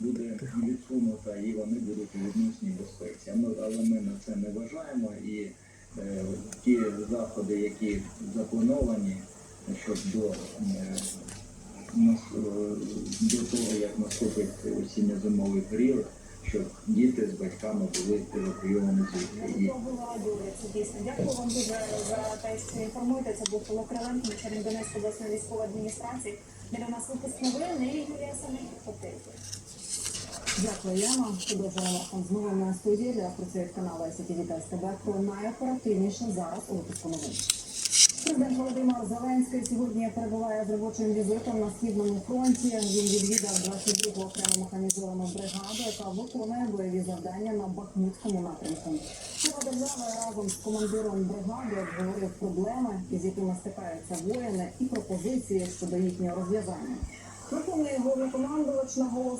буде відсунута і вони будуть у відносній безпеці. Ми- Але ми на це не вважаємо і е, ті заходи, які заплановані, щоб до, е, е, до того, як наступить осінньо-зимовий період, щоб діти з батьками були евакуйовані звідти. Дякую вам дуже за те, що інформуєте. Це був Павло Криленко, начальник Донецької обласної військової адміністрації. Для нас випуск новин і Юлія Самих Хотельки. Дякую, Яна. Продовжуємо з новин на студії для працює каналу СТВ та про найоперативніше зараз у випуску новин. Президент Володимир Зеленський сьогодні перебуває з робочим візитом на східному фронті. Він відвідав 22-гу окрему механізовану бригаду, яка виконує бойові завдання на Бахмутському напрямку. Глава держави разом з командиром бригади обговорив проблеми, із якими стикаються воїни, і пропозиції щодо їхнього розв'язання. Верховний головнокомандувач наголосив,